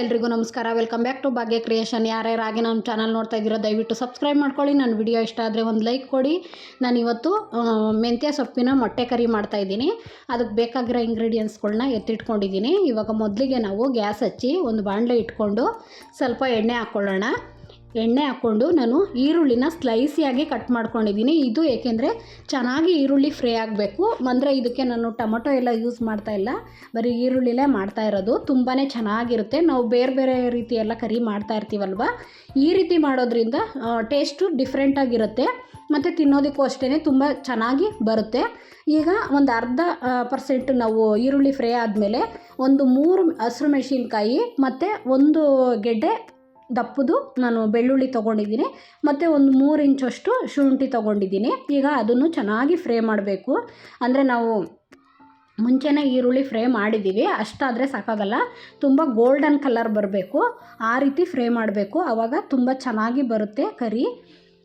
ಎಲ್ರಿಗೂ ನಮಸ್ಕಾರ. Welcome back to Bhagya Creation ಯಾರ್ಯಾರಾಗಿ ನಮ್ಮ ಚಾನಲ್ ನೋಡ್ತಾ ಇದ್ದೀರೋ ದಯವಿಟ್ಟು ಸಬ್ಸ್ಕ್ರೈಬ್ ಮಾಡ್ಕೊಳ್ಳಿ. ನನ್ನ ವಿಡಿಯೋ ಇಷ್ಟ ಆದರೆ ಒಂದು ಲೈಕ್ ಕೊಡಿ. ನಾನು ಇವತ್ತು ಮೆಂತ್ಯ ಸೊಪ್ಪಿನ ಮೊಟ್ಟೆ ಕರಿ ಮಾಡ್ತಾ ಇದ್ದೀನಿ. ಅದಕ್ಕೆ ಬೇಕಾಗಿರೋ ಇಂಗ್ರೀಡಿಯೆಂಟ್ಸ್ಗಳನ್ನ ಎತ್ತಿಟ್ಕೊಂಡಿದ್ದೀನಿ. ಇವಾಗ ಮೊದಲಿಗೆ ನಾವು ಗ್ಯಾಸ್ ಹಚ್ಚಿ ಒಂದು ಬಾಣಲೆ ಇಟ್ಕೊಂಡು ಸ್ವಲ್ಪ ಎಣ್ಣೆ ಹಾಕ್ಕೊಳ್ಳೋಣ ಎಣ್ಣೆ ಹಾಕ್ಕೊಂಡು ನಾನು ಈರುಳ್ಳಿನ ಸ್ಲೈಸಿಯಾಗಿ ಕಟ್ ಮಾಡ್ಕೊಂಡಿದ್ದೀನಿ. ಇದು ಏಕೆಂದರೆ ಚೆನ್ನಾಗಿ ಈರುಳ್ಳಿ ಫ್ರೈ ಆಗಬೇಕು. ಅಂದರೆ ಇದಕ್ಕೆ ನಾನು ಟೊಮೊಟೊ ಎಲ್ಲ ಯೂಸ್ ಮಾಡ್ತಾ ಇಲ್ಲ. ಬರೀ ಈರುಳ್ಳಿಲೇ ಮಾಡ್ತಾ ಇರೋದು. ತುಂಬಾ ಚೆನ್ನಾಗಿರುತ್ತೆ. ನಾವು ಬೇರೆ ಬೇರೆ ರೀತಿ ಎಲ್ಲ ಕರಿ ಮಾಡ್ತಾ ಇರ್ತೀವಲ್ವ? ಈ ರೀತಿ ಮಾಡೋದ್ರಿಂದ ಟೇಸ್ಟು ಡಿಫ್ರೆಂಟಾಗಿರುತ್ತೆ ಮತ್ತು ತಿನ್ನೋದಕ್ಕೂ ಅಷ್ಟೇ ತುಂಬ ಚೆನ್ನಾಗಿ ಬರುತ್ತೆ. ಈಗ ಒಂದು ಅರ್ಧ ಪರ್ಸೆಂಟ್ ನಾವು ಈರುಳ್ಳಿ ಫ್ರೈ ಆದಮೇಲೆ ಒಂದು ಮೂರು ಹಸಿರು ಮೆಣಸಿನ್ಕಾಯಿ, ಮತ್ತು ಒಂದು ಗೆಡ್ಡೆ ದಪ್ಪದು ನಾನು ಬೆಳ್ಳುಳ್ಳಿ ತೊಗೊಂಡಿದ್ದೀನಿ. ಮತ್ತು ಒಂದು ಮೂರು ಇಂಚಷ್ಟು ಶುಂಠಿ ತೊಗೊಂಡಿದ್ದೀನಿ. ಈಗ ಅದನ್ನು ಚೆನ್ನಾಗಿ ಫ್ರೈ ಮಾಡಬೇಕು. ಅಂದರೆ ನಾವು ಮುಂಚೆನೇ ಈರುಳ್ಳಿ ಫ್ರೈ ಮಾಡಿದ್ದೀವಿ. ಅಷ್ಟಾದರೆ ಸಾಕಾಗಲ್ಲ. ತುಂಬ ಗೋಲ್ಡನ್ ಕಲರ್ ಬರಬೇಕು. ಆ ರೀತಿ ಫ್ರೈ ಮಾಡಬೇಕು. ಆವಾಗ ತುಂಬ ಚೆನ್ನಾಗಿ ಬರುತ್ತೆ ಕರಿ.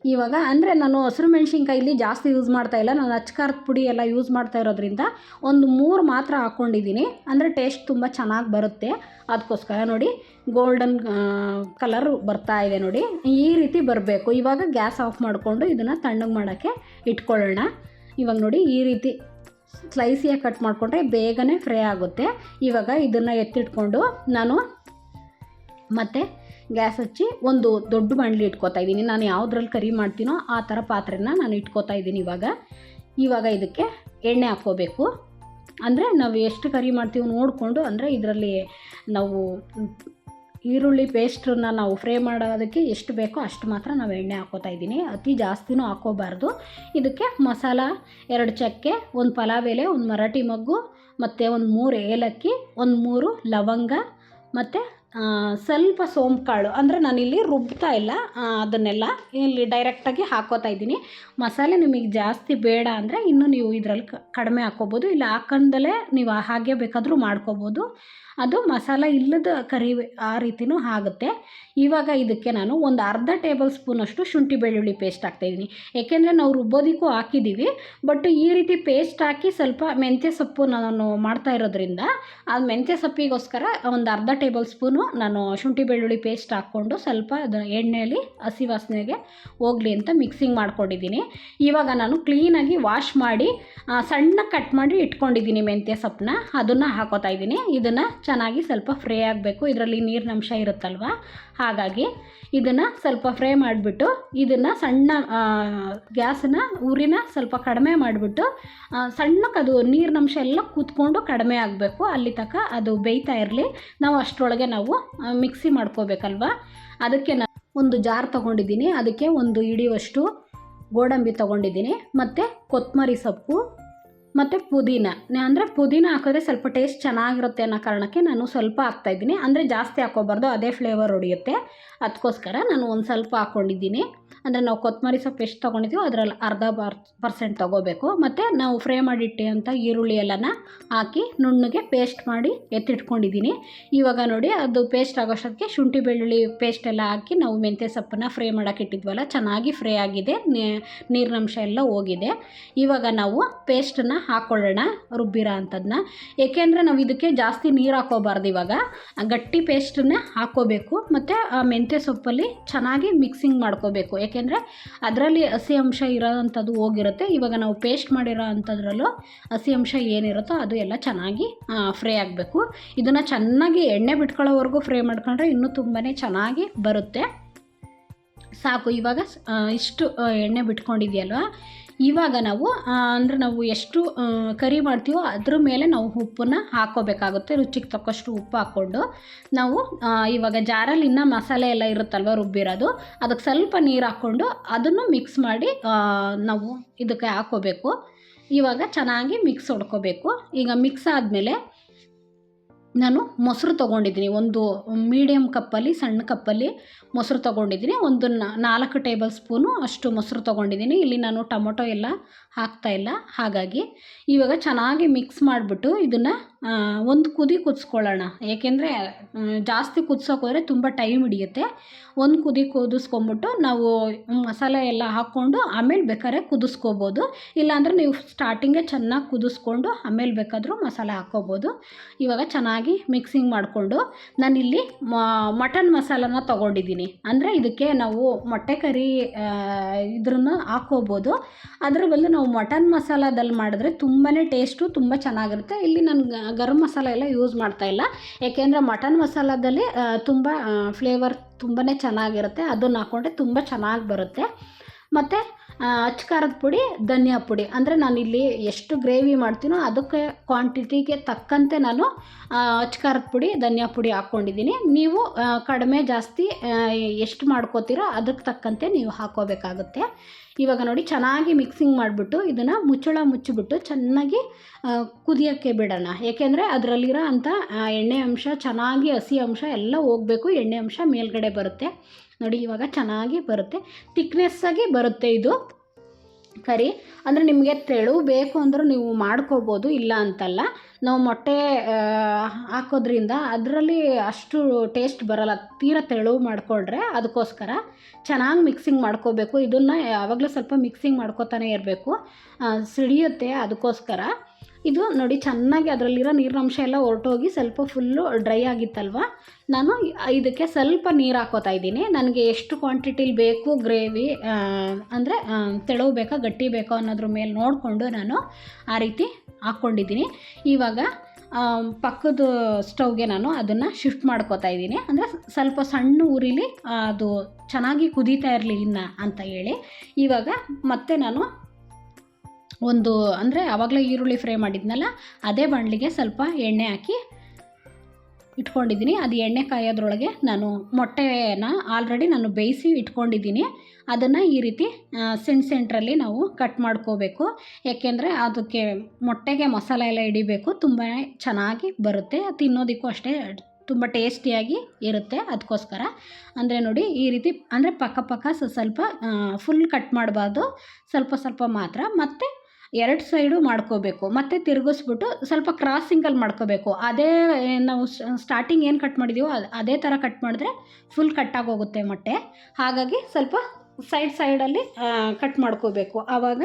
ಇವಾಗ ಅಂದರೆ ನಾನು ಹಸಿರು ಮೆಣಸಿನ್ಕಾಯಲ್ಲಿ ಜಾಸ್ತಿ ಯೂಸ್ ಮಾಡ್ತಾ ಇಲ್ಲ. ನಾನು ಅಚ್ಕಾರದ ಪುಡಿ ಎಲ್ಲ ಯೂಸ್ ಮಾಡ್ತಾ ಇರೋದ್ರಿಂದ ಒಂದು ಮೂರು ಮಾತ್ರ ಹಾಕ್ಕೊಂಡಿದ್ದೀನಿ ಅಂದರೆ ಟೇಸ್ಟ್ ತುಂಬ ಚೆನ್ನಾಗಿ ಬರುತ್ತೆ. ಅದಕ್ಕೋಸ್ಕರ ನೋಡಿ ಗೋಲ್ಡನ್ ಕಲರ್ ಬರ್ತಾ ಇದೆ ನೋಡಿ. ಈ ರೀತಿ ಬರಬೇಕು. ಇವಾಗ ಗ್ಯಾಸ್ ಆಫ್ ಮಾಡಿಕೊಂಡು ಇದನ್ನು ತಣ್ಣಗೆ ಮಾಡೋಕ್ಕೆ ಇಟ್ಕೊಳ್ಳೋಣ. ಇವಾಗ ನೋಡಿ ಈ ರೀತಿ ಸ್ಲೈಸಿಯಾಗಿ ಕಟ್ ಮಾಡಿಕೊಂಡ್ರೆ ಬೇಗನೆ ಫ್ರೈ ಆಗುತ್ತೆ. ಇವಾಗ ಇದನ್ನು ಎತ್ತಿಟ್ಕೊಂಡು ನಾನು ಮತ್ತು ಗ್ಯಾಸ್ ಹಚ್ಚಿ ಒಂದು ದೊಡ್ಡ ಬಾಣಲಿ ಇಟ್ಕೋತಾ ಇದ್ದೀನಿ. ನಾನು ಯಾವುದ್ರಲ್ಲಿ ಕರಿ ಮಾಡ್ತೀನೋ ಆ ಥರ ಪಾತ್ರೆನ ನಾನು ಇಟ್ಕೋತಾ ಇದ್ದೀನಿ ಇವಾಗ. ಇವಾಗ ಇದಕ್ಕೆ ಎಣ್ಣೆ ಹಾಕ್ಕೋಬೇಕು. ಅಂದರೆ ನಾವು ಎಷ್ಟು ಕರಿ ಮಾಡ್ತೀವಿ ನೋಡಿಕೊಂಡು, ಅಂದರೆ ಇದರಲ್ಲಿ ನಾವು ಈರುಳ್ಳಿ ಪೇಸ್ಟನ್ನ ನಾವು ಫ್ರೈ ಮಾಡೋದಕ್ಕೆ ಎಷ್ಟು ಬೇಕೋ ಅಷ್ಟು ಮಾತ್ರ ನಾವು ಎಣ್ಣೆ ಹಾಕೋತಾ ಇದ್ದೀನಿ. ಅತಿ ಜಾಸ್ತಿನೂ ಹಾಕೋಬಾರ್ದು ಇದಕ್ಕೆ ಮಸಾಲ, ಎರಡು ಚಕ್ಕೆ, ಒಂದು ಪಲಾವ್ ಎಲೆ, ಒಂದು ಮರಾಠಿ ಮಗ್ಗು, ಮತ್ತು ಒಂದು ಮೂರು ಏಲಕ್ಕಿ, ಒಂದು ಮೂರು ಲವಂಗ, ಮತ್ತು ಸ್ವಲ್ಪ ಸೋಂಪು ಕಾಳು ಅಂದರೆ ನಾನಿಲ್ಲಿ ರುಬ್ತಾ ಇಲ್ಲ. ಅದನ್ನೆಲ್ಲ ಇಲ್ಲಿ ಡೈರೆಕ್ಟಾಗಿ ಹಾಕೋತಾ ಇದ್ದೀನಿ. ಮಸಾಲೆ ನಿಮಗೆ ಜಾಸ್ತಿ ಬೇಡ ಅಂದರೆ ಇನ್ನೂ ನೀವು ಇದರಲ್ಲಿ ಕಡಿಮೆ ಹಾಕ್ಕೋಬೋದು ಇಲ್ಲ ಹಾಕೊಂಡಲೇ ನೀವು ಹಾಗೆ ಬೇಕಾದರೂ ಮಾಡ್ಕೋಬೋದು. ಅದು ಮಸಾಲ ಇಲ್ಲದ ಕರಿ ಆ ರೀತಿಯೂ ಆಗುತ್ತೆ. ಇವಾಗ ಇದಕ್ಕೆ ನಾನು ಒಂದು ಅರ್ಧ ಟೇಬಲ್ ಸ್ಪೂನಷ್ಟು ಶುಂಠಿ ಬೆಳ್ಳುಳ್ಳಿ ಪೇಸ್ಟ್ ಹಾಕ್ತಾಯಿದ್ದೀನಿ ಏಕೆಂದರೆ ನಾವು ರುಬ್ಬೋದಕ್ಕೂ ಹಾಕಿದ್ದೀವಿ. ಬಟ್ ಈ ರೀತಿ ಪೇಸ್ಟ್ ಹಾಕಿ ಸ್ವಲ್ಪ ಮೆಂತ್ಯ ಸೊಪ್ಪು ನಾನು ಮಾಡ್ತಾ ಇರೋದ್ರಿಂದ, ಆ ಮೆಂತ್ಯ ಸೊಪ್ಪಿಗೋಸ್ಕರ ಒಂದು ಅರ್ಧ ಟೇಬಲ್ ಸ್ಪೂನು ನಾನು ಶುಂಠಿ ಬೆಳ್ಳುಳ್ಳಿ ಪೇಸ್ಟ್ ಹಾಕ್ಕೊಂಡು ಸ್ವಲ್ಪ ಅದು ಎಣ್ಣೆಯಲ್ಲಿ ಹಸಿ ವಾಸನೆಗೆ ಹೋಗಲಿ ಅಂತ ಮಿಕ್ಸಿಂಗ್ ಮಾಡ್ಕೊಂಡಿದ್ದೀನಿ. ಇವಾಗ ನಾನು ಕ್ಲೀನಾಗಿ ವಾಶ್ ಮಾಡಿ ಸಣ್ಣ ಕಟ್ ಮಾಡಿ ಇಟ್ಕೊಂಡಿದ್ದೀನಿ ಮೆಂತ್ಯ ಸೊಪ್ಪನ್ನ. ಅದನ್ನು ಹಾಕೋತಾ ಇದ್ದೀನಿ. ಇದನ್ನು ಚೆನ್ನಾಗಿ ಸ್ವಲ್ಪ ಫ್ರೈ ಆಗಬೇಕು. ಇದರಲ್ಲಿ ನೀರಿನಂಶ ಇರುತ್ತಲ್ವ? ಹಾಗಾಗಿ ಇದನ್ನು ಸ್ವಲ್ಪ ಫ್ರೈ ಮಾಡಿಬಿಟ್ಟು, ಇದನ್ನು ಸಣ್ಣ ಗ್ಯಾಸನ್ನ ಉರಿನ ಸ್ವಲ್ಪ ಕಡಿಮೆ ಮಾಡಿಬಿಟ್ಟು ಸಣ್ಣಕ್ಕೆ ಅದು ನೀರಿನಂಶ ಎಲ್ಲ ಕೂತ್ಕೊಂಡು ಕಡಿಮೆ ಆಗಬೇಕು. ಅಲ್ಲಿ ತನಕ ಅದು ಬೇಯ್ತಾ ಇರಲಿ. ನಾವು ಅಷ್ಟರೊಳಗೆ ನಾವು ಆ, ಮಿಕ್ಸಿ ಮಾಡ್ಕೋಬೇಕಲ್ವ? ಅದಕ್ಕೆ ನಾನು ಒಂದು ಜಾರ್ ತೊಗೊಂಡಿದ್ದೀನಿ. ಅದಕ್ಕೆ ಒಂದು ಹಿಡಿಯುವಷ್ಟು ಗೋಡಂಬಿ ತೊಗೊಂಡಿದ್ದೀನಿ. ಮತ್ತು ಕೊತ್ತಂಬರಿ ಸೊಪ್ಪು ಮತ್ತು ಪುದೀನ. ಅಂದರೆ ಪುದೀನ ಹಾಕಿದ್ರೆ ಸ್ವಲ್ಪ ಟೇಸ್ಟ್ ಚೆನ್ನಾಗಿರುತ್ತೆ ಅನ್ನೋ ಕಾರಣಕ್ಕೆ ನಾನು ಸ್ವಲ್ಪ ಹಾಕ್ತಾಯಿದ್ದೀನಿ ಅಂದರೆ ಜಾಸ್ತಿ ಹಾಕೋಬಾರ್ದು ಅದೇ ಫ್ಲೇವರ್ ಹೊಡೆಯುತ್ತೆ. ಅದಕ್ಕೋಸ್ಕರ ನಾನು ಒಂದು ಸ್ವಲ್ಪ ಹಾಕ್ಕೊಂಡಿದ್ದೀನಿ ಅಂದರೆ ನಾವು ಕೊತ್ತಂಬರಿ ಸೊಪ್ಪು ಎಷ್ಟು ತೊಗೊಂಡಿದ್ದೀವೋ ಅದರಲ್ಲಿ ಅರ್ಧ ಬಾರ್ ಪರ್ಸೆಂಟ್ ತೊಗೋಬೇಕು. ಮತ್ತು ನಾವು ಫ್ರೈ ಮಾಡಿಟ್ಟೆ ಅಂತ ಈರುಳ್ಳಿ ಎಲ್ಲನ ಹಾಕಿ ನುಣ್ಣಗೆ ಪೇಸ್ಟ್ ಮಾಡಿ ಎತ್ತಿಟ್ಕೊಂಡಿದ್ದೀನಿ. ಇವಾಗ ನೋಡಿ, ಅದು ಪೇಸ್ಟ್ ಆಗೋಷ್ಟಕ್ಕೆ ಶುಂಠಿ ಬೆಳ್ಳುಳ್ಳಿ ಪೇಸ್ಟ್ ಎಲ್ಲ ಹಾಕಿ ನಾವು ಮೆಂತ್ಯ ಸೊಪ್ಪನ್ನು ಫ್ರೈ ಮಾಡೋಕೆ ಇಟ್ಟಿದ್ವಲ್ಲ, ಚೆನ್ನಾಗಿ ಫ್ರೈ ಆಗಿದೆ. ನೀರಿನಂಶ ಎಲ್ಲ ಹೋಗಿದೆ. ಇವಾಗ ನಾವು ಪೇಸ್ಟನ್ನು ಹಾಕ್ಕೊಳ್ಳೋಣ ರುಬ್ಬಿರೋ ಅಂಥದ್ದನ್ನ ಏಕೆಂದರೆ ನಾವು ಇದಕ್ಕೆ ಜಾಸ್ತಿ ನೀರು ಹಾಕೋಬಾರ್ದು ಇವಾಗ. ಗಟ್ಟಿ ಪೇಸ್ಟನ್ನ ಹಾಕ್ಕೋಬೇಕು ಮತ್ತು, ಆ ಮೆಂತ್ಯ ಸೊಪ್ಪಲ್ಲಿ ಚೆನ್ನಾಗಿ ಮಿಕ್ಸಿಂಗ್ ಮಾಡ್ಕೋಬೇಕು. ಏಕೆಂದರೆ ಅದರಲ್ಲಿ ಹಸಿ ಅಂಶ ಇರೋವಂಥದ್ದು ಹೋಗಿರುತ್ತೆ. ಇವಾಗ ನಾವು ಪೇಸ್ಟ್ ಮಾಡಿರೋ ಅಂಥದ್ರಲ್ಲೂ ಹಸಿ ಅಂಶ ಏನಿರುತ್ತೋ ಅದು ಎಲ್ಲ ಚೆನ್ನಾಗಿ ಫ್ರೈ ಆಗಬೇಕು. ಇದನ್ನು ಚೆನ್ನಾಗಿ ಎಣ್ಣೆ ಬಿಟ್ಕೊಳ್ಳೋವರೆಗೂ ಫ್ರೈ ಮಾಡ್ಕೊಂಡ್ರೆ ಇನ್ನೂ ತುಂಬಾ ಚೆನ್ನಾಗಿ ಬರುತ್ತೆ. ಸಾಕು, ಇವಾಗ ಇಷ್ಟು ಎಣ್ಣೆ ಬಿಟ್ಕೊಂಡಿದೆಯಲ್ವ? ಇವಾಗ ನಾವು ಅಂದರೆ ನಾವು ಎಷ್ಟು ಕರಿ ಮಾಡ್ತೀವೋ ಅದ್ರ ಮೇಲೆ ನಾವು ಉಪ್ಪನ್ನ ಹಾಕ್ಕೋಬೇಕಾಗುತ್ತೆ ರುಚಿಗೆ ತಕ್ಕಷ್ಟು ಉಪ್ಪು ಹಾಕ್ಕೊಂಡು. ನಾವು ಇವಾಗ ಜಾರಲ್ಲಿ ಇನ್ನೂ ಮಸಾಲೆ ಎಲ್ಲ ಇರುತ್ತಲ್ವ ರುಬ್ಬಿರೋದು, ಅದಕ್ಕೆ ಸ್ವಲ್ಪ ನೀರು ಹಾಕ್ಕೊಂಡು ಅದನ್ನು ಮಿಕ್ಸ್ ಮಾಡಿ ನಾವು ಇದಕ್ಕೆ ಹಾಕೋಬೇಕು. ಇವಾಗ ಚೆನ್ನಾಗಿ ಮಿಕ್ಸ್ ಹೊಡ್ಕೋಬೇಕು ಈಗ ಮಿಕ್ಸ್ ಆದಮೇಲೆ ನಾನು ಮೊಸರು ತೊಗೊಂಡಿದ್ದೀನಿ. ಒಂದು ಮೀಡಿಯಮ್ ಕಪ್ಪಲ್ಲಿ, ಸಣ್ಣ ಕಪ್ಪಲ್ಲಿ ಮೊಸರು ತೊಗೊಂಡಿದ್ದೀನಿ. ಒಂದು ನಾಲ್ಕು ಟೇಬಲ್ ಸ್ಪೂನು ಅಷ್ಟು ಮೊಸರು ತೊಗೊಂಡಿದ್ದೀನಿ. ಇಲ್ಲಿ ನಾನು ಟೊಮೊಟೊ ಎಲ್ಲ ಹಾಕ್ತಾ ಇಲ್ಲ. ಹಾಗಾಗಿ ಇವಾಗ ಚೆನ್ನಾಗಿ ಮಿಕ್ಸ್ ಮಾಡಿಬಿಟ್ಟು ಇದನ್ನು ಒಂದು ಕುದಿ ಕುದಿಸ್ಕೊಳ್ಳೋಣ. ಏಕೆಂದರೆ ಜಾಸ್ತಿ ಕುದಿಸೋಕೆ ಹೋದರೆ ತುಂಬ ಟೈಮ್ ಹಿಡಿಯುತ್ತೆ. ಒಂದು ಕುದಿ ಕುದಿಸ್ಕೊಂಬಿಟ್ಟು ನಾವು ಮಸಾಲೆ ಎಲ್ಲ ಹಾಕ್ಕೊಂಡು ಆಮೇಲೆ ಬೇಕಾದ್ರೆ ಕುದಿಸ್ಕೋಬೋದು. ಇಲ್ಲಾಂದರೆ ನೀವು ಸ್ಟಾರ್ಟಿಂಗೇ ಚೆನ್ನಾಗಿ ಕುದಿಸ್ಕೊಂಡು ಆಮೇಲೆ ಬೇಕಾದರೂ ಮಸಾಲೆ ಹಾಕ್ಕೋಬೋದು. ಇವಾಗ ಚೆನ್ನಾಗಿ ಚೆನ್ನಾಗಿ ಮಿಕ್ಸಿಂಗ್ ಮಾಡಿಕೊಂಡು ನಾನಿಲ್ಲಿ ಮಟನ್ ಮಸಾಲನ ತೊಗೊಂಡಿದ್ದೀನಿ. ಅಂದರೆ ಇದಕ್ಕೆ ನಾವು ಮೊಟ್ಟೆ ಕರಿ ಇದ್ರನ್ನ ಹಾಕೋಬೋದು ಅದರ ಬದಲು ನಾವು ಮಟನ್ ಮಸಾಲದಲ್ಲಿ ಮಾಡಿದ್ರೆ ತುಂಬಾ ಟೇಸ್ಟು ತುಂಬ ಚೆನ್ನಾಗಿರುತ್ತೆ. ಇಲ್ಲಿ ನಾನು ಗರಂ ಮಸಾಲ ಎಲ್ಲ ಯೂಸ್ ಮಾಡ್ತಾಯಿಲ್ಲ ಏಕೆಂದರೆ ಮಟನ್ ಮಸಾಲದಲ್ಲಿ ತುಂಬ ಫ್ಲೇವರ್ ತುಂಬಾ ಚೆನ್ನಾಗಿರುತ್ತೆ. ಅದನ್ನು ಹಾಕ್ಕೊಂಡ್ರೆ ತುಂಬ ಚೆನ್ನಾಗಿ ಬರುತ್ತೆ. ಮತ್ತು ಅಚ್ಚ ಖಾರದ ಪುಡಿ, ಧನಿಯಾ ಪುಡಿ. ಅಂದರೆ ನಾನಿಲ್ಲಿ ಎಷ್ಟು ಗ್ರೇವಿ ಮಾಡ್ತೀನೋ ಅದಕ್ಕೆ ಕ್ವಾಂಟಿಟಿಗೆ ತಕ್ಕಂತೆ ನಾನು ಅಚ್ಚ ಖಾರದ ಪುಡಿ, ಧನಿಯಾ ಪುಡಿ ಹಾಕ್ಕೊಂಡಿದ್ದೀನಿ. ನೀವು ಕಡಿಮೆ ಜಾಸ್ತಿ ಎಷ್ಟು ಮಾಡ್ಕೋತೀರೋ ಅದಕ್ಕೆ ತಕ್ಕಂತೆ ನೀವು ಹಾಕೋಬೇಕಾಗುತ್ತೆ. ಇವಾಗ ನೋಡಿ, ಚೆನ್ನಾಗಿ ಮಿಕ್ಸಿಂಗ್ ಮಾಡಿಬಿಟ್ಟು ಇದನ್ನು ಮುಚ್ಚಳ ಮುಚ್ಚಿಬಿಟ್ಟು ಚೆನ್ನಾಗಿ ಕುದಿಯೋಕ್ಕೆ ಬಿಡೋಣ. ಏಕೆಂದರೆ ಅದರಲ್ಲಿರೋ ಅಂಥ ಎಣ್ಣೆ ಅಂಶ, ಚೆನ್ನಾಗಿ ಹಸಿ ಅಂಶ ಎಲ್ಲ ಹೋಗಬೇಕು. ಎಣ್ಣೆ ಅಂಶ ಮೇಲ್ಗಡೆ ಬರುತ್ತೆ. ನೋಡಿ, ಇವಾಗ ಚೆನ್ನಾಗಿ ಬರುತ್ತೆ. ತಿಕ್ನೆಸ್ಸಾಗಿ ಬರುತ್ತೆ ಇದು. ಕರಿ, ಅಂದರೆ ನಿಮಗೆ ತೆಳು ಬೇಕು ಅಂದರೂ ನೀವು ಮಾಡ್ಕೋಬೋದು, ಇಲ್ಲ ಅಂತಲ್ಲ. ನಾವು ಮೊಟ್ಟೆ ಹಾಕೋದ್ರಿಂದ ಅದರಲ್ಲಿ ಅಷ್ಟು ಟೇಸ್ಟ್ ಬರಲ್ಲ. ತೀರ ತೆಳು ಮಾಡಿಕೊಂಡ್ರೆ ಅದಕ್ಕೋಸ್ಕರ ಚೆನ್ನಾಗಿ ಮಿಕ್ಸಿಂಗ್ ಮಾಡ್ಕೋಬೇಕು. ಇದನ್ನು ಯಾವಾಗಲೂ ಸ್ವಲ್ಪ ಮಿಕ್ಸಿಂಗ್ ಮಾಡ್ಕೋತಾನೆ ಇರಬೇಕು. ಸಿಡಿಯುತ್ತೆ ಅದಕ್ಕೋಸ್ಕರ. ಇದು ನೋಡಿ ಚೆನ್ನಾಗಿ ಅದರಲ್ಲಿರೋ ನೀರಿನಂಶ ಎಲ್ಲ ಹೊರಟೋಗಿ ಸ್ವಲ್ಪ ಫುಲ್ಲು ಡ್ರೈ ಆಗಿತ್ತಲ್ವ? ನಾನು ಇದಕ್ಕೆ ಸ್ವಲ್ಪ ನೀರು ಹಾಕೋತಾ ಇದ್ದೀನಿ. ನನಗೆ ಎಷ್ಟು ಕ್ವಾಂಟಿಟಿಲಿ ಬೇಕು ಗ್ರೇವಿ ಅಂದರೆ ತೆಳವು ಬೇಕಾ, ಗಟ್ಟಿ ಬೇಕೋ ಅನ್ನೋದ್ರ ಮೇಲೆ ನೋಡಿಕೊಂಡು ನಾನು ಆ ರೀತಿ ಹಾಕ್ಕೊಂಡಿದ್ದೀನಿ. ಇವಾಗ ಪಕ್ಕದ ಸ್ಟೌವ್ಗೆ ನಾನು ಅದನ್ನು ಶಿಫ್ಟ್ ಮಾಡ್ಕೋತಾ ಇದ್ದೀನಿ. ಅಂದರೆ ಸ್ವಲ್ಪ ಸಣ್ಣ ಉರಿಲಿ ಅದು ಚೆನ್ನಾಗಿ ಕುದೀತಾ ಇರಲಿ ಇನ್ನು ಅಂತ ಹೇಳಿ. ಇವಾಗ ಮತ್ತೆ ನಾನು ಒಂದು ಅಂದರೆ ಆವಾಗಲೇ ಈರುಳ್ಳಿ ಫ್ರೈ ಮಾಡಿದ್ನಲ್ಲ, ಅದೇ ಬಾಣಲಿಗೆ ಸ್ವಲ್ಪ ಎಣ್ಣೆ ಹಾಕಿ ಇಟ್ಕೊಂಡಿದ್ದೀನಿ. ಅದು ಎಣ್ಣೆ ಕಾಯೋದ್ರೊಳಗೆ ನಾನು ಮೊಟ್ಟೆನ ಆಲ್ರೆಡಿ ನಾನು ಬೇಯಿಸಿ ಇಟ್ಕೊಂಡಿದ್ದೀನಿ. ಅದನ್ನು ಈ ರೀತಿ ಸೆಂಟ್ ಸೆಂಟ್ರಲ್ಲಿ ನಾವು ಕಟ್ ಮಾಡ್ಕೋಬೇಕು. ಏಕೆಂದರೆ ಅದಕ್ಕೆ ಮೊಟ್ಟೆಗೆ ಮಸಾಲೆ ಎಲ್ಲ ಹಿಡಿಬೇಕು, ತುಂಬ ಚೆನ್ನಾಗಿ ಬರುತ್ತೆ. ತಿನ್ನೋದಕ್ಕೂ ಅಷ್ಟೇ ತುಂಬ ಟೇಸ್ಟಿಯಾಗಿ ಇರುತ್ತೆ ಅದಕ್ಕೋಸ್ಕರ. ಅಂದರೆ ನೋಡಿ, ಈ ರೀತಿ ಅಂದರೆ ಪಕ್ಕ ಪಕ್ಕ ಸ್ವಲ್ಪ ಫುಲ್ ಕಟ್ ಮಾಡಬಾರ್ದು. ಸ್ವಲ್ಪ ಸ್ವಲ್ಪ ಮಾತ್ರ. ಮತ್ತು ಎರಡು ಸೈಡು ಮಾಡ್ಕೋಬೇಕು. ಮತ್ತು ತಿರುಗಿಸ್ಬಿಟ್ಟು ಸ್ವಲ್ಪ ಕ್ರಾಸಿಂಗಲ್ಲಿ ಮಾಡ್ಕೋಬೇಕು. ಅದೇ ನಾವು ಸ್ಟಾರ್ಟಿಂಗ್ ಏನು ಕಟ್ ಮಾಡಿದ್ದೀವೋ ಅದು, ಅದೇ ಥರ ಕಟ್ ಮಾಡಿದ್ರೆ ಫುಲ್ ಕಟ್ಟಾಗಿ ಹೋಗುತ್ತೆ ಮೊಟ್ಟೆ. ಹಾಗಾಗಿ ಸ್ವಲ್ಪ ಸೈಡ್ ಸೈಡಲ್ಲಿ ಕಟ್ ಮಾಡ್ಕೋಬೇಕು. ಆವಾಗ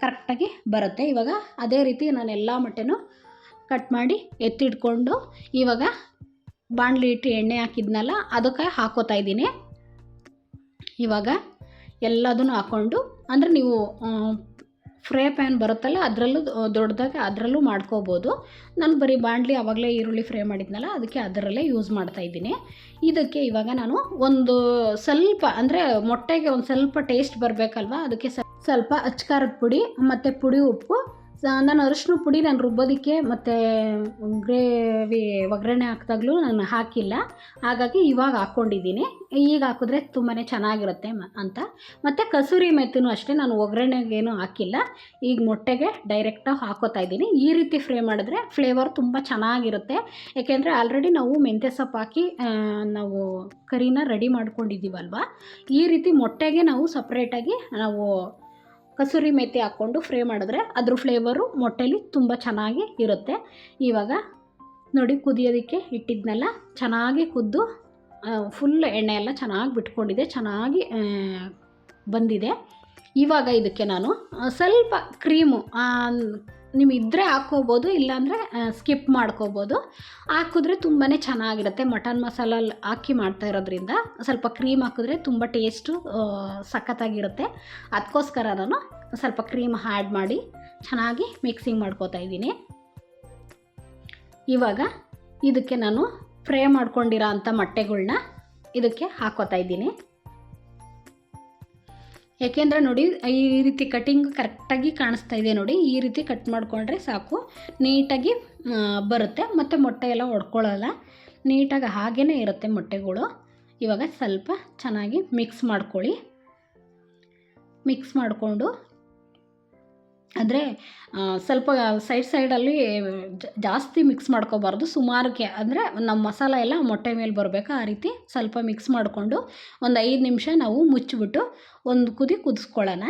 ಕರೆಕ್ಟಾಗಿ ಬರುತ್ತೆ. ಇವಾಗ ಅದೇ ರೀತಿ ನಾನು ಎಲ್ಲ ಮೊಟ್ಟೆನೂ ಕಟ್ ಮಾಡಿ ಎತ್ತಿಟ್ಕೊಂಡು ಇವಾಗ ಬಾಣಲಿ ಇಟ್ಟು ಎಣ್ಣೆ ಹಾಕಿದ್ನಲ್ಲ, ಅದಕ್ಕೆ ಹಾಕೋತಾ ಇದ್ದೀನಿ. ಇವಾಗ ಎಲ್ಲದನ್ನು ಹಾಕ್ಕೊಂಡು ಅಂದರೆ ನೀವು ಫ್ರೈ ಪ್ಯಾನ್ ಬರುತ್ತಲ್ಲ, ಅದರಲ್ಲೂ ದೊಡ್ಡದಾಗಿ ಅದರಲ್ಲೂ ಮಾಡ್ಕೋಬೋದು. ನಾನು ಬರೀ ಬಾಣಲಿ ಆವಾಗಲೇ ಈರುಳ್ಳಿ ಫ್ರೈ ಮಾಡಿದ್ನಲ್ಲ, ಅದಕ್ಕೆ ಅದರಲ್ಲೇ ಯೂಸ್ ಮಾಡ್ತಾ ಇದ್ದೀನಿ. ಇದಕ್ಕೆ ಇವಾಗ ನಾನು ಒಂದು ಸ್ವಲ್ಪ, ಅಂದರೆ ಮೊಟ್ಟೆಗೆ ಒಂದು ಸ್ವಲ್ಪ ಟೇಸ್ಟ್ ಬರಬೇಕಲ್ವ, ಅದಕ್ಕೆ ಸ್ವಲ್ಪ ಅಚ್ಕಾರದ ಪುಡಿ, ಮತ್ತು ಪುಡಿ ಉಪ್ಪು ನಾನು ಅರಿಶಿನ ಪುಡಿ ನಾನು ರುಬ್ಬೋದಕ್ಕೆ ಮತ್ತು ಗ್ರೇವಿ, ಒಗ್ಗರಣೆ ಹಾಕಿದಾಗಲೂ ನಾನು ಹಾಕಿಲ್ಲ. ಹಾಗಾಗಿ ಇವಾಗ ಹಾಕ್ಕೊಂಡಿದ್ದೀನಿ. ಈಗ ಹಾಕಿದ್ರೆ ತುಂಬಾ ಚೆನ್ನಾಗಿರುತ್ತೆ ಅಂತ. ಮತ್ತು ಕಸೂರಿ ಮೆತ್ತೂ ಅಷ್ಟೇ, ನಾನು ಒಗ್ಗರಣೆಗೇನು ಹಾಕಿಲ್ಲ. ಈಗ ಮೊಟ್ಟೆಗೆ ಡೈರೆಕ್ಟಾಗಿ ಹಾಕೋತಾ ಇದ್ದೀನಿ. ಈ ರೀತಿ ಫ್ರೈ ಮಾಡಿದ್ರೆ ಫ್ಲೇವರ್ ತುಂಬ ಚೆನ್ನಾಗಿರುತ್ತೆ. ಏಕೆಂದರೆ ಆಲ್ರೆಡಿ ನಾವು ಮೆಂತ್ಯ ಸೊಪ್ಪು ಹಾಕಿ ನಾವು ಕರಿನ ರೆಡಿ ಮಾಡ್ಕೊಂಡಿದ್ದೀವಲ್ವ? ಈ ರೀತಿ ಮೊಟ್ಟೆಗೆ ನಾವು ಸಪ್ರೇಟಾಗಿ ನಾವು ಕಸೂರಿ ಮೆಥಿ ಹಾಕ್ಕೊಂಡು ಫ್ರೈ ಮಾಡಿದ್ರೆ ಅದ್ರ ಫ್ಲೇವರು ಮೊಟ್ಟೆಲಿ ತುಂಬ ಚೆನ್ನಾಗಿ ಇರುತ್ತೆ. ಇವಾಗ ನೋಡಿ ಕುದಿಯೋದಕ್ಕೆ ಇಟ್ಟಿದ್ನೆಲ್ಲ, ಚೆನ್ನಾಗಿ ಕುದ್ದು ಫುಲ್ ಎಣ್ಣೆ ಎಲ್ಲ ಚೆನ್ನಾಗಿ ಬಿಟ್ಕೊಂಡಿದೆ, ಚೆನ್ನಾಗಿ ಬಂದಿದೆ. ಇವಾಗ ಇದಕ್ಕೆ ನಾನು ಸ್ವಲ್ಪ ಕ್ರೀಮು ನೀವು ಇದ್ದರೆ ಹಾಕ್ಕೋಬೋದು, ಇಲ್ಲಾಂದರೆ ಸ್ಕಿಪ್ ಮಾಡ್ಕೋಬೋದು. ಹಾಕಿದ್ರೆ ತುಂಬಾ ಚೆನ್ನಾಗಿರುತ್ತೆ. ಮಟನ್ ಮಸಾಲ ಹಾಕಿ ಮಾಡ್ತಾ ಇರೋದ್ರಿಂದ ಸ್ವಲ್ಪ ಕ್ರೀಮ್ ಹಾಕಿದ್ರೆ ತುಂಬ ಟೇಸ್ಟು ಸಖತ್ತಾಗಿರುತ್ತೆ. ಅದಕ್ಕೋಸ್ಕರ ನಾನು ಸ್ವಲ್ಪ ಕ್ರೀಮ್ ಆ್ಯಡ್ ಮಾಡಿ ಚೆನ್ನಾಗಿ ಮಿಕ್ಸಿಂಗ್ ಮಾಡ್ಕೋತಾ ಇದ್ದೀನಿ. ಇವಾಗ ಇದಕ್ಕೆ ನಾನು ಫ್ರೈ ಮಾಡ್ಕೊಂಡಿರೋ ಅಂಥ ಮೊಟ್ಟೆಗಳ್ನ ಇದಕ್ಕೆ ಹಾಕೋತಾ ಇದ್ದೀನಿ. ಯಾಕೆಂದರೆ ನೋಡಿ, ಈ ರೀತಿ ಕಟಿಂಗ್ ಕರೆಕ್ಟಾಗಿ ಕಾಣಿಸ್ತಾ ಇದೆ ನೋಡಿ. ಈ ರೀತಿ ಕಟ್ ಮಾಡಿಕೊಂಡ್ರೆ ಸಾಕು. ನೀಟಾಗಿ ಬರುತ್ತೆ. ಮತ್ತು ಮೊಟ್ಟೆ ಎಲ್ಲ ಒಡ್ಕೊಳ್ಳಲ್ಲ. ನೀಟಾಗಿ ಹಾಗೇ ಇರುತ್ತೆ ಮೊಟ್ಟೆಗಳು. ಇವಾಗ ಸ್ವಲ್ಪ ಚೆನ್ನಾಗಿ ಮಿಕ್ಸ್ ಮಾಡ್ಕೊಳ್ಳಿ. ಮಿಕ್ಸ್ ಮಾಡಿಕೊಂಡು ಅಂದರೆ ಸ್ವಲ್ಪ ಸೈಡ್ ಸೈಡಲ್ಲಿ ಜಾಸ್ತಿ ಮಿಕ್ಸ್ ಮಾಡ್ಕೋಬಾರ್ದು. ಸುಮಾರಕ್ಕೆ ಅಂದರೆ ನಮ್ಮ ಮಸಾಲ ಎಲ್ಲ ಮೊಟ್ಟೆ ಮೇಲೆ ಬರಬೇಕು ಆ ರೀತಿ ಸ್ವಲ್ಪ ಮಿಕ್ಸ್ ಮಾಡಿಕೊಂಡು ಒಂದು ಐದು ನಿಮಿಷ ನಾವು ಮುಚ್ಚಿಬಿಟ್ಟು ಒಂದು ಕುದಿ ಕುದಿಸ್ಕೊಳ್ಳೋಣ.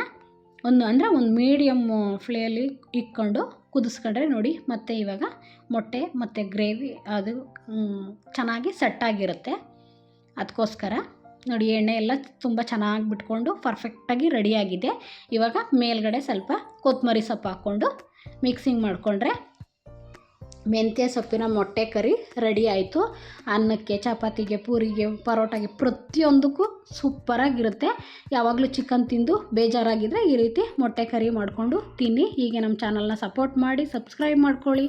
ಒಂದು ಅಂದರೆ ಒಂದು ಮೀಡಿಯಮ್ ಫ್ಲೇಯಲ್ಲಿ ಇಟ್ಕೊಂಡು ಕುದಿಸ್ಕೊಂಡ್ರೆ ನೋಡಿ ಮತ್ತು ಇವಾಗ ಮೊಟ್ಟೆ ಮತ್ತು ಗ್ರೇವಿ ಅದು ಚೆನ್ನಾಗಿ ಸೆಟ್ಟಾಗಿರುತ್ತೆ ಅದಕ್ಕೋಸ್ಕರ ನೋಡಿ, ಎಣ್ಣೆ ಎಲ್ಲ ತುಂಬ ಚೆನ್ನಾಗಿ ಬಿಟ್ಕೊಂಡು ಪರ್ಫೆಕ್ಟಾಗಿ ರೆಡಿಯಾಗಿದೆ ಇವಾಗ ಮೇಲ್ಗಡೆ ಸ್ವಲ್ಪ ಕೊತ್ತಂಬರಿ ಸೊಪ್ಪು ಹಾಕ್ಕೊಂಡು ಮಿಕ್ಸಿಂಗ್ ಮಾಡಿಕೊಂಡ್ರೆ ಮೆಂತ್ಯ ಸೊಪ್ಪಿನ ಮೊಟ್ಟೆ ಕರಿ ರೆಡಿ ಆಯಿತು. ಅನ್ನಕ್ಕೆ, ಚಪಾತಿಗೆ, ಪೂರಿಗೆ, ಪರೋಟಾಗೆ ಪ್ರತಿಯೊಂದಕ್ಕೂ ಸೂಪರಾಗಿರುತ್ತೆ ಯಾವಾಗಲೂ ಚಿಕನ್ ತಿಂದು ಬೇಜಾರಾಗಿದ್ದರೆ ಈ ರೀತಿ ಮೊಟ್ಟೆ ಕರಿ ಮಾಡಿಕೊಂಡು ತಿನ್ನಿ. ಹೀಗೆ ನಮ್ಮ ಚಾನಲ್ನ ಸಪೋರ್ಟ್ ಮಾಡಿ ಸಬ್ಸ್ಕ್ರೈಬ್ ಮಾಡ್ಕೊಳ್ಳಿ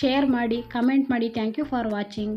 ಶೇರ್ ಮಾಡಿ ಕಮೆಂಟ್ ಮಾಡಿ. Thank you for watching